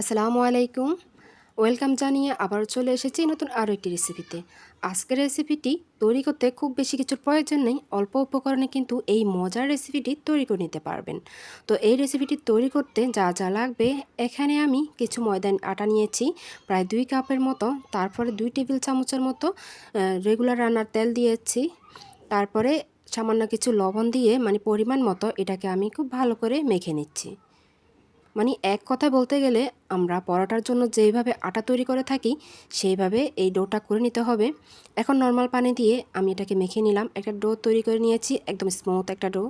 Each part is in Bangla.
আসসালামু আলাইকুম। ওয়েলকাম জানিয়ে আবার চলে এসেছি নতুন আরও একটি রেসিপিতে। আজকের রেসিপিটি তৈরি করতে খুব বেশি কিছুর প্রয়োজন নেই, অল্প উপকরণে কিন্তু এই মজার রেসিপিটি তৈরি করে নিতে পারবেন। তো এই রেসিপিটি তৈরি করতে যা যা লাগবে, এখানে আমি কিছু ময়দান আটা নিয়েছি, প্রায় দুই কাপের মতো, তারপরে দুই টেবিল চামচের মতো রেগুলার রান্নার তেল দিয়েছি, তারপরে সামান্য কিছু লবণ দিয়ে মানে পরিমাণ মতো এটাকে আমি খুব ভালো করে মেখে নিচ্ছি। মানে এক কথায় বলতে গেলে আমরা পরোটার জন্য যেইভাবে আটা তৈরি করে থাকি, সেইভাবে এই ডোটা করে নিতে হবে। এখন নর্মাল পানি দিয়ে আমি এটাকে মেখে নিলাম। একটা ডো তৈরি করে নিয়েছি, একদম স্মুথ একটা ডো।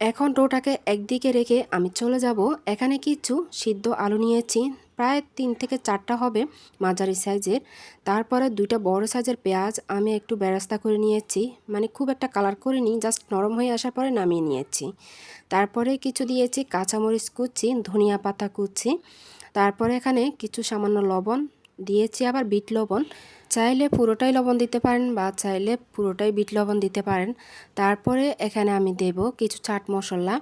এখন ডোটাকে একদিকে রেখে আমি চলে যাব। এখানে কিছু সিদ্ধ আলু নিয়েছি প্রায় তিন থেকে চারটা হবে মাঝারি সাইজের। তারপরে দুইটা বড় সাইজের পেঁয়াজ আমি একটু বেরাস্তা করে নিয়েছি। মানে খুব একটা কালার করিনি, জাস্ট নরম হয়ে আসার পরে নামিয়ে নিয়েছি। তারপরে কিছু দিয়েছি কাঁচামরিচ কুচি, ধনিয়া পাতা কুচি। তারপরে এখানে কিছু সামান্য লবণ, দিয়েছি আবার বিট লবণ। চাইলে পুরোটাই লবণ দিতে পারেন বা চাইলে পুরোটাই বিট লবণ দিতে পারেন। তারপরে এখানে আমি দেব কিছু চাট মশলা।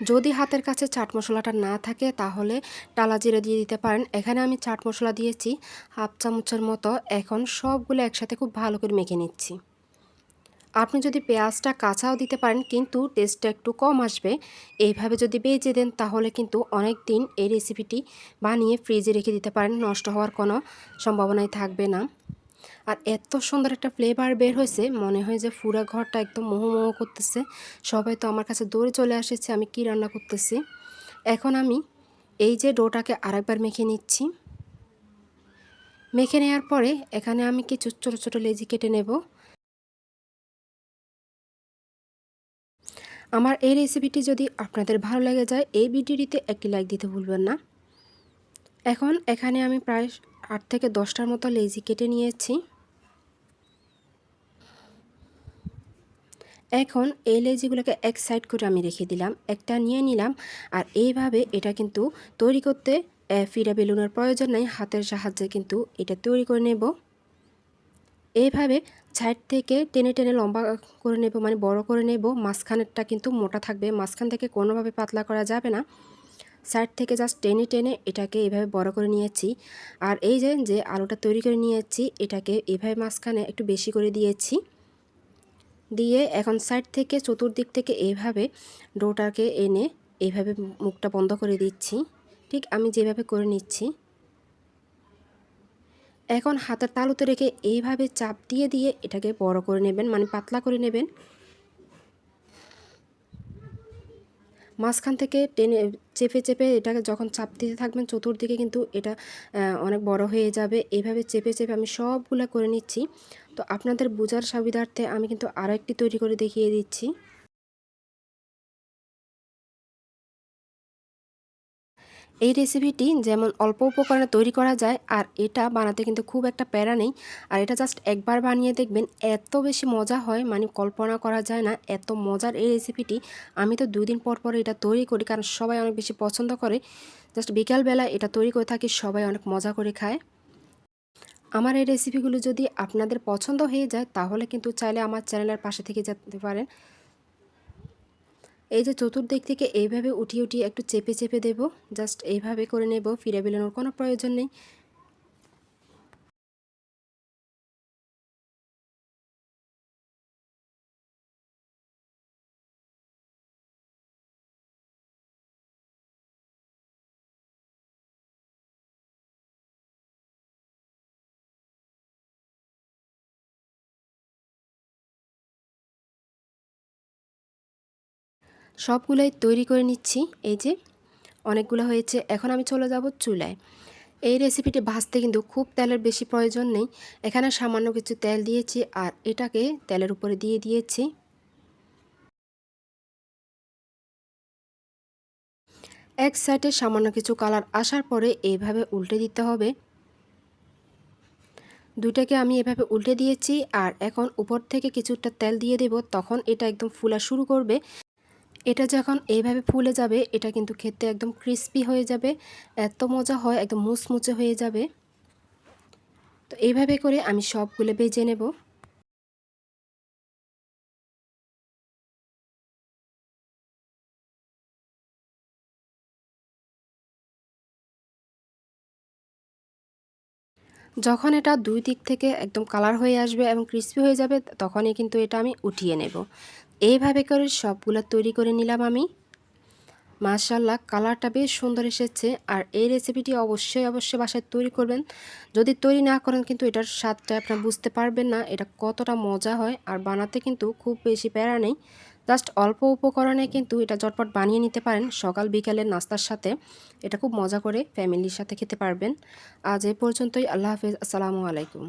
যদি হাতের কাছে চাট মশলাটা না থাকে, তাহলে টালা জিরে দিয়ে দিতে পারেন। এখানে আমি চাট মশলা দিয়েছি হাফ চামচের মতো। এখন সবগুলো একসাথে খুব ভালো করে মেখে নিচ্ছি। আপনি যদি পেঁয়াজটা কাঁচাও দিতে পারেন, কিন্তু টেস্টটা একটু কম আসবে। এইভাবে যদি বেজে দেন, তাহলে কিন্তু অনেক দিন এই রেসিপিটি বানিয়ে ফ্রিজে রেখে দিতে পারেন। নষ্ট হওয়ার কোনো সম্ভাবনাই থাকবে না। আর এত সুন্দর একটা ফ্লেভার বের হয়েছে, মনে হয় যে পুরা ঘরটা একদম মোহ মোহ করতেছে। সবাই তো আমার কাছে দৌড়ে চলে আসেছে, আমি কি রান্না করতেছি? এখন আমি এই যে ডোটাকে আরেকবার মেখে নিচ্ছি। মেখে নেওয়ার পরে এখানে আমি কিছু ছোটো ছোটো লেজি কেটে নেব। আমার এই রেসিপিটি যদি আপনাদের ভালো লেগে যায়, এই ভিডিওটিতে একটি লাইক দিতে ভুলবেন না। এখন এখানে আমি প্রায় আট থেকে দশটার মতো লেজি কেটে নিয়েছি। এখন এই লেজিগুলোকে এক সাইড করে আমি রেখে দিলাম, একটা নিয়ে নিলাম, আর এইভাবে এটা কিন্তু তৈরি করতে ফিরা বেলুনের প্রয়োজন নেই, হাতের সাহায্যে কিন্তু এটা তৈরি করে নেব। এইভাবে সাইড থেকে টেনে টেনে লম্বা করে নেব মানে বড় করে নেব, মাঝখানেরটা কিন্তু মোটা থাকবে, মাঝখান থেকে কোনোভাবে পাতলা করা যাবে না। সাইড থেকে জাস্ট টেনে টেনে এটাকে এভাবে বড় করে নিয়েছি। আর এই যে যে আলুটা তৈরি করে নিয়েছি, এটাকে এভাবে মাঝখানে একটু বেশি করে দিয়েছি। দিয়ে এখন সাইড থেকে চতুর্দিক থেকে এভাবে ডোটাকে এনে এইভাবে মুখটা বন্ধ করে দিচ্ছি। ঠিক আমি যেভাবে করে নিচ্ছি। এখন হাতের তালুতে রেখে এইভাবে চাপ দিয়ে দিয়ে এটাকে বড় করে নেবেন মানে পাতলা করে নেবেন। মাঝখান থেকে টেনে চেপে চেপে এটাকে যখন চাপ দিতে থাকবেন, চতুর্দিকে কিন্তু এটা অনেক বড় হয়ে যাবে। এইভাবে চেপে চেপে আমি সবগুলো করে নিচ্ছি। তো আপনাদের বোঝার সুবিধার্থে আমি কিন্তু আরও একটি তৈরি করে দেখিয়ে দিচ্ছি। এই রেসিপিটি যেমন অল্প উপকরণে তৈরি করা যায়, আর এটা বানাতে কিন্তু খুব একটা প্যারা নেই। আর এটা জাস্ট একবার বানিয়ে দেখবেন, এত বেশি মজা হয় মানে কল্পনা করা যায় না, এত মজার এই রেসিপিটি আমি তো দুদিন পর পর এটা তৈরি করি, কারণ সবাই অনেক বেশি পছন্দ করে। জাস্ট বিকালবেলা এটা তৈরি করে থাকি, সবাই অনেক মজা করে খায়। আমার এই রেসিপিগুলো যদি আপনাদের পছন্দ হয়ে যায়, তাহলে কিন্তু চাইলে আমার চ্যানেলের পাশে থেকে যেতে পারেন। এই যে চতুর্দিক থেকে এইভাবে উঠিয়ে উঠিয়ে একটু চেপে চেপে দেব জাস্ট এইভাবে করে নেব, ফিরে বেলানোর কোনো প্রয়োজন নেই। সবগুলোই তৈরি করে নিচ্ছি। এই যে অনেকগুলো হয়েছে। এখন আমি চলে যাব চুলায়। এই রেসিপিটি ভাজতে কিন্তু খুব তেলের বেশি প্রয়োজন নেই। এখানে সামান্য কিছু তেল দিয়েছি আর এটাকে তেলের উপরে দিয়ে দিয়েছি। এক সাইডে সামান্য কিছু কালার আসার পরে এইভাবে উল্টে দিতে হবে। দুইটাকে আমি এভাবে উল্টে দিয়েছি আর এখন উপর থেকে কিছুটা তেল দিয়ে দেব। তখন এটা একদম ফুলা শুরু করবে। এটা যখন এইভাবে ফুলে যাবে, এটা কিন্তু খেতে একদম ক্রিস্পি হয়ে যাবে, এত মজা হয়, একদম মুচমুচে হয়ে যাবে। তো এইভাবে করে আমি সবগুলো বেজে নেব। যখন এটা দুই দিক থেকে একদম কালার হয়ে আসবে এবং ক্রিস্পি হয়ে যাবে, তখনই কিন্তু এটা আমি উঠিয়ে নেব। এইভাবে করে সবগুলো তৈরি করে নিলাম আমি। মাশাল্লাহ কালারটা বেশ সুন্দর এসেছে। আর এই রেসিপিটি অবশ্যই অবশ্যই বাসায় তৈরি করবেন। যদি তৈরি না করেন কিন্তু এটার স্বাদটা আপনারা বুঝতে পারবেন না, এটা কতটা মজা হয়। আর বানাতে কিন্তু খুব বেশি প্যারা নেই। জাস্ট অল্প উপকরণে কিন্তু এটা ঝটপট বানিয়ে নিতে পারেন সকাল, বিকালের নাস্তার সাথে। এটা খুব মজা করে ফ্যামিলির সাথে খেতে পারবেন। আজ এই পর্যন্তই, আল্লাহ হাফিজ, আসসালামু আলাইকুম।